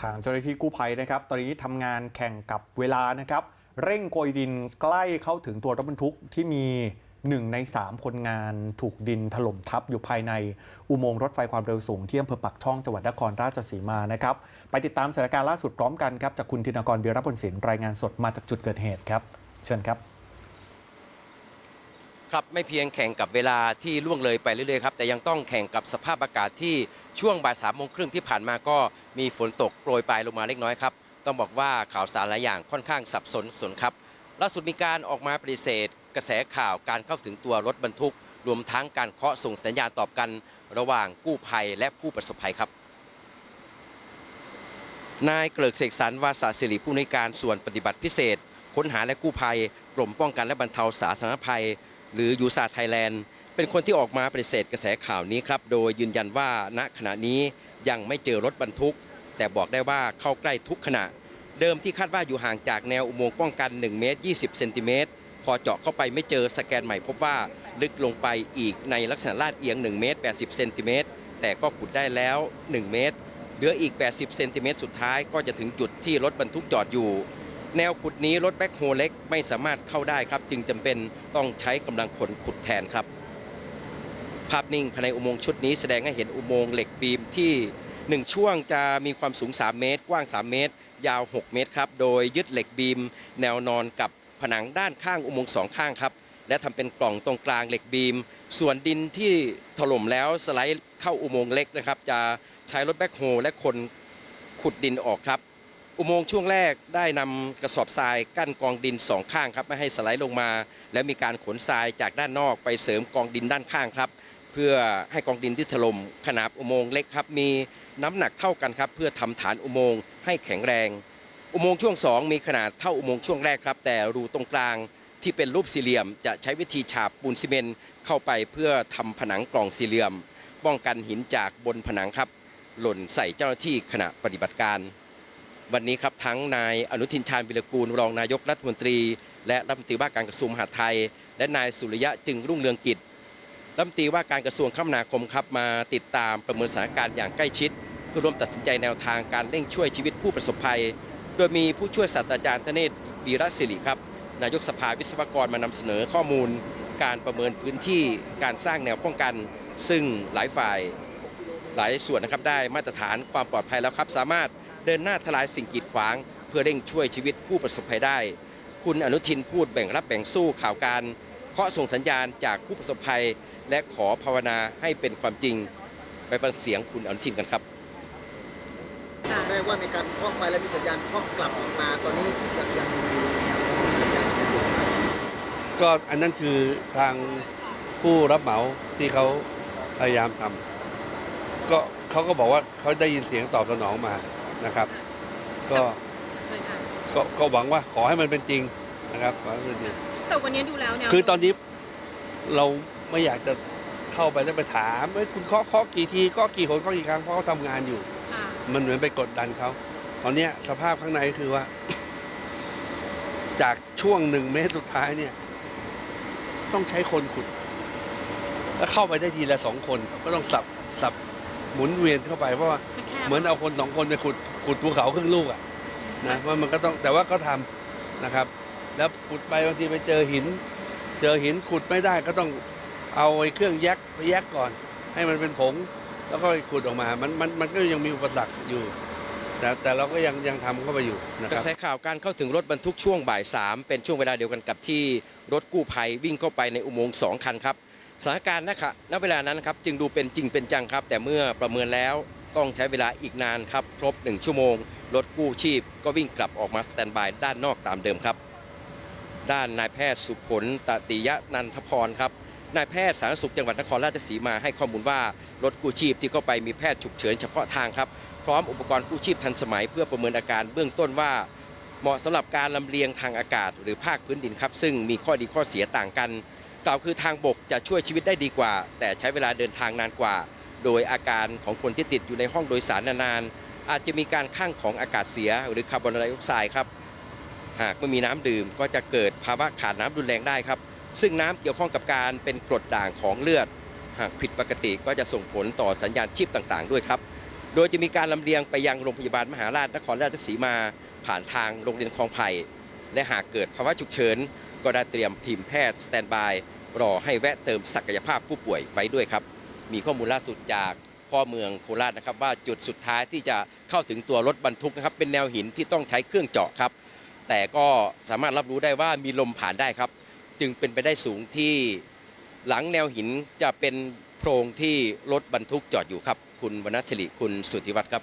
ทางเจ้าหน้าที่กู้ภัยนะครับ ตอนนี้ทำงานแข่งกับเวลานะครับ เร่งโกยดินใกล้เข้าถึงตัวรถบรรทุกที่มีหนึ่งใน 3 คนงานถูกดินถล่มทับอยู่ภายในอุโมงค์รถไฟความเร็วสูงที่อำเภอปักช่องจังหวัดนครราชสีมานะครับ ไปติดตามสถานการณ์ล่าสุดพร้อมกันครับจากคุณธินกรวีรพลศิลป์รายงานสดมาจากจุดเกิดเหตุครับ เชิญครับ ครับไม่เพียงแข่งกับเวลาที่ล่วงเลยไปเรื่อยๆครับแต่ยังต้องแข่งกับสภาพอากาศที่ช่วงบ่ายสามโมงครึ่งที่ผ่านมาก็มีฝนตกโปรยปลายลงมาเล็กน้อยครับต้องบอกว่าข่าวสารหลายอย่างค่อนข้างสับสนสนครับล่าสุดมีการออกมาปฏิเสธ กระแสข่าวการเข้าถึงตัวรถบรรทุก รวมทั้งการเคาะส่งสัญญาณตอบกัน ระหว่างกู้ภัยและผู้ประสบภัยครับนายเกลิกเสกสรรวาสาสิริผู้ในการส่วนปฏิบัติพิเศษ ค้นหาและกู้ภัยกรมป้องกันและบรรเทาสาธารณภัย หรือยูซาไทยแลนด์เป็นคนที่ออกมาปฏิเสธกระแสข่าวนี้ครับโดยยืนยันว่าณขณะนี้ยังไม่เจอรถบรรทุก แต่บอกได้ว่าเข้าใกล้ทุกขณะ เดิมที่คาดว่าอยู่ห่างจากแนวอุโมงค์ป้องกัน1เมตร20เซนติเมตรพอเจาะเข้าไปไม่เจอสแกนใหม่พบว่าลึกลงไปอีกในลักษณะลาดเอียง1เมตร80เซนติเมตรแต่ก็ขุดได้แล้ว 1 เมตร เหลืออีก 80 เซนติเมตรสุดท้ายก็จะถึงจุดที่รถบรรทุกจอดอยู่ แนวขุดนี้รถแบ็คโฮเล็กไม่สามารถเข้าได้ครับ จึงจำเป็นต้องใช้กำลังคนขุดแทนครับ ภาพนิ่งภายในอุโมงค์ชุดนี้แสดงให้เห็นอุโมงค์เหล็กบีมที่ 1 ช่วงจะมีความสูง 3 เมตร กว้าง 3 เมตร ยาว 6 เมตรครับ โดยยึดเหล็กบีม แนวนอนกับผนังด้านข้างอุโมงค์สองข้างครับ และทำเป็นกล่องตรงกลางเหล็กบีม ส่วนดินที่ถล่มแล้วสไลด์เข้าอุโมงค์เล็กนะครับ จะใช้รถแบ็คโฮและคนขุดดินออกครับ อุโมงค์ช่วงแรกได้นำกระสอบทรายกั้นกองดินสองข้างครับไม่ให้สไลด์ลงมา และมีการขนทรายจากด้านนอกไปเสริมกองดินด้านข้างครับ เพื่อให้กองดินที่ถล่มขนาบอุโมงค์เล็กครับมีน้ำหนักเท่ากันครับ เพื่อทำฐานอุโมงค์ให้แข็งแรง อุโมงค์ช่วง 2 มีขนาดเท่าอุโมงค์ช่วงแรกครับ แต่รูตรงกลางที่เป็นรูปสี่เหลี่ยม จะใช้วิธีฉาบปูนซีเมนต์เข้าไปเพื่อทำผนังกล่องสี่เหลี่ยม ป้องกันหินจากบนผนังครับ หล่นใส่เจ้าหน้าที่ขณะปฏิบัติการ วันนี้ครับทั้งนายอนุทินชาญวิรกูลรองนายกรัฐมนตรี และรัฐมนตรีว่าการกระทรวงมหาดไทย และนายสุริยะจึงรุ่งเรืองกิจรัฐมนตรีว่าการกระทรวงคมนาคมครับมาติดตามประเมินสถานการณ์อย่างใกล้ชิด เพื่อร่วมตัดสินใจแนวทางการเร่งช่วยชีวิตผู้ประสบภัย โดยมีผู้ช่วยศาสตราจารย์ธเนศวีรศิริครับนายกสภาวิศวกรมานำเสนอข้อมูล การประเมินพื้นที่การสร้างแนวป้องกัน ซึ่งหลายฝ่ายหลายส่วนนะครับได้มาตรฐานความปลอดภัยแล้วครับสามารถ เดินหน้าทลายสิ่งกีดขวาง เพื่อเร่งช่วยชีวิตผู้ประสบภัยได้ คุณอนุทินพูดแบ่งรับแบ่งสู้ข่าวการเคาะส่งสัญญาณจากผู้ประสบภัย และขอภาวนาให้เป็นความจริง ไปฟังเสียงคุณอนุทินกันครับได้ว่ามีการเคาะไปแล้วมีสัญญาณเคาะกลับออกมาตอนนี้ยังยังมีแนวโน้มมีสัญญาณจะอยู่ไหมก็อันนั้นคือทางผู้รับเหมาที่เขาพยายามทำก็เขาก็บอกว่าเขาได้ยินเสียงตอบสนองมา นะครับ ก็ใช่ค่ะก็ก็หวังว่าขอให้มันเป็นจริงนะครับขอให้มันเป็นจริง แต่วันนี้ดูแล้วแนวคือตอนนี้เราไม่อยากจะเข้าไปแล้วไปถามว่าคุณเคาะเคาะกี่ทีเคาะกี่หนเคาะกี่ครั้งเพราะเขาทำงานอยู่ ค่ะมันเหมือนไปกดดันเขาตอนเนี้ยสภาพข้างในก็คือว่า จากช่วงหนึ่งเมตรสุดท้ายเนี่ย ต้องใช้คนขุด แล้วเข้าไปได้ทีละสองคน ก็ต้องสับสับ หมุนเวียนเข้าไปเพราะว่ามันแคบเหมือนเอาคนสองคนไปขุดขุดภูเขาครึ่งลูกอะนะว่ามันก็ต้องแต่ว่าก็ทำนะครับ แล้วขุดไปบางทีไปเจอหิน เจอหินขุดไม่ได้ก็ต้องเอาไอ้เครื่องแยกไปแยกก่อน ให้มันเป็นผง แล้วก็ขุดออกมา มันมันมันก็ยังมีอุปสรรคอยู่ แต่แต่เราก็ยังยังทำเข้าไปอยู่นะกคระรับแสข่าวการเข้าถึงรถบรรทุกช่วงบ่าย3เป็นช่วงเวลาเดียวกันกับที่รถกู้ภัยวิ่งเข้าไปในอุโมงค์สองคันครับ สถานการณ์นะคะณเวลานั้นครับจึงดูเป็นจริงเป็นจังครับ แต่เมื่อประเมินแล้วต้องใช้เวลาอีกนานครับ ครบ 1 ชั่วโมง รถกู้ชีพ ก็วิ่งกลับออกมาสแตนบายด้านนอกตามเดิมครับ ด้านนายแพทย์สุผลตติยะนันทพรครับนายแพทย์สาธารณสุขจังหวัดนครราชสีมาให้ข้อมูลว่ารถกู้ชีพที่เข้าไปมีแพทย์ฉุกเฉินเฉพาะทางครับพร้อมอุปกรณ์กู้ชีพทันสมัย เพื่อประเมินอาการเบื้องต้นว่า เหมาะสำหรับการลำเลียงทางอากาศ หรือภาคพื้นดินครับ ซึ่งมีข้อดีข้อเสียต่างกัน กล่าวคือทางบกจะช่วยชีวิตได้ดีกว่า แต่ใช้เวลาเดินทางนานกว่า โดยอาการของคนที่ติดอยู่ในห้องโดยสารนานๆอาจจะมีการข้างของอากาศเสียหรือคาร์บอนไดออกไซด์ครับ หากไม่มีน้ำดื่มก็จะเกิดภาวะขาดน้ำรุนแรงได้ครับ ซึ่งน้ำเกี่ยวข้องกับการเป็นกรดด่างของเลือด หากผิดปกติก็จะส่งผลต่อสัญญาณชีพต่างๆ ด้วยครับ โดยจะมีการลำเลียงไปยังโรงพยาบาลมหาราชนครราชสีมา ผ่านทางโรงเรียนคลองไผ่และหากเกิดภาวะฉุกเฉิน ก็ได้เตรียมทีมแพทย์สแตนบายรอให้แวะเติมศักยภาพผู้ป่วยไว้ด้วยครับ มีข้อมูลล่าสุดจากพ่อเมืองโคราชนะครับ ว่าจุดสุดท้ายที่จะเข้าถึงตัวรถบรรทุกนะครับ เป็นแนวหินที่ต้องใช้เครื่องเจาะครับ แต่ก็สามารถรับรู้ได้ว่ามีลมผ่านได้ครับ จึงเป็นไปได้สูงที่หลังแนวหินจะเป็นโพรงที่รถบรรทุกจอดอยู่ครับ คุณวรรณศิริคุณสุทธิวัฒน์ครับ